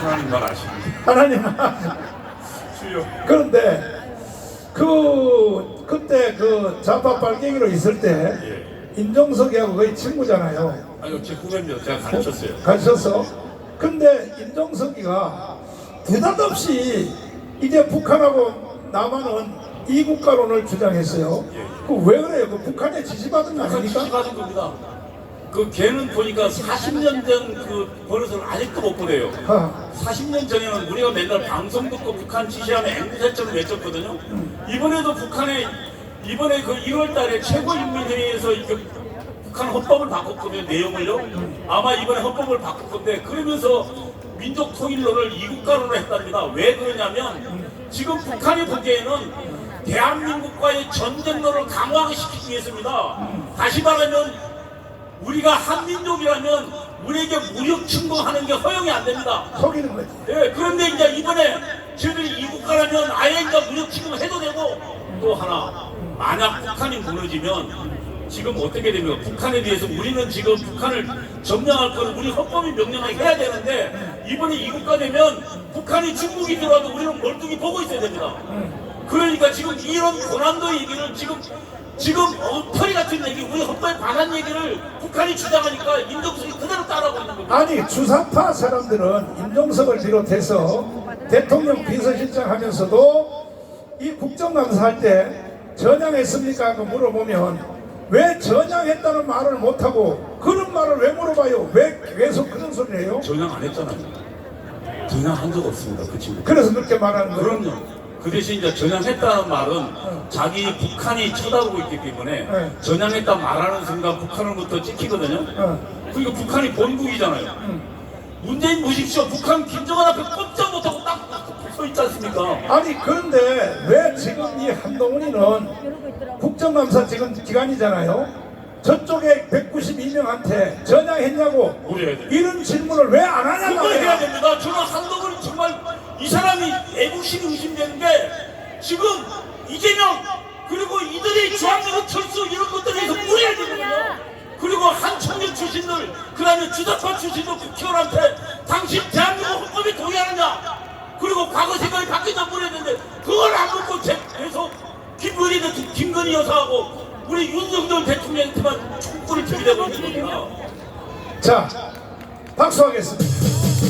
하나님만 아십니다. 하나님만. 주여. 그런데 그 그때 그 좌파 빨갱이로 있을 때 예. 임종석이하고 거의 친구잖아요. 아니요, 제 후배입니다. 제가 가르쳤어요. 가르쳤어. 근데 임종석이가 대답없이 이제 북한하고 남한은 이국가론을 주장했어요. 예. 그왜 그래요? 그 북한에 지지받은 거 아닙니까? 지지받은 겁니다. 그 걔는 보니까 40년 전 그 버릇을 아직도 못 보내요. 어. 40년 전에는 우리가 맨날 방송 듣고 북한 지시하면 앵무새처럼 외쳤거든요. 이번에도 북한에 이번에 그 1월 달에 최고인민회의에서 이게 북한 헌법을 바꿨거든요. 내용을요. 아마 이번에 헌법을 바꿀 건데 그러면서 민족 통일론을 이국가론으로 했답니다. 왜 그러냐면 지금 북한이 보기에는 대한민국과의 전쟁론을 강화시키기 위해서입니다. 다시 말하면 우리가 한민족이라면 우리에게 무력 침공하는 게 허용이 안 됩니다. 속이는 거지. 예, 그런데 이제 이번에 저희들이 이국가라면 아예 이제 무력 침공해도 되고 또 하나 만약 북한이 무너지면 지금 어떻게 됩니까? 북한에 대해서 우리는 지금 북한을 점령할 거는 우리 헌법이 명령을 해야 되는데 이번에 이국가 되면 북한이 중국이 들어와도 우리는 멀뚱히 보고 있어야 됩니다. 그러니까 지금 이런 고난도 얘기를 지금 지금 엉터리 같은 얘기, 우리 헌법에 반한 얘기를 북한이 주장하니까 임종석이 그대로 따라하고 있는 겁니다. 아니 주사파 사람들은 임종석을 비롯해서 대통령 비서실장 하면서도 이 국정감사할 때 전향했습니까? 하고 물어보면 왜 전향했다는 말을 못하고 그런 말을 왜 물어봐요? 왜 계속 그런 소리를 해요? 전향 안 했잖아요. 전향 한 적 없습니다, 그 친구. 그래서 그렇게 말하는 거예요. 그럼요. 그 대신 이제 전향했다는 말은 자기 북한이 쳐다보고 있기 때문에 네. 전향했다 말하는 순간 북한으로부터 찍히거든요. 어. 그러니까 북한이 본국이잖아요. 문재인 보십시오. 북한 김정은 앞에 꼼짝 못하고 딱서 있지 않습니까? 아니 그런데 왜 지금 이 한동훈이는 국정감사 지금 기간이잖아요. 저쪽에 192명한테 전향했냐고. 이런 질문을 왜 안 하냐 그걸 해야. 됩니다. 저는 사람이 애국심이 의심되는 게 지금 이재명 그리고 이들의 주한미군 철수 이런 것들에 대해서 물어야 되거든요. 그리고 한청년 출신들 그 다음에 주사파 출신들 국회의원한테 당신 대한민국 헌법에 동의하느냐 그리고 과거 생각이 물어야 되는데 그걸 안 묻고 제- 계속 김건희 대통령 김건희 여사하고 우리 윤석열 대통령한테만 촉구를 들이대고 있는 겁니다. 자 박수하겠습니다.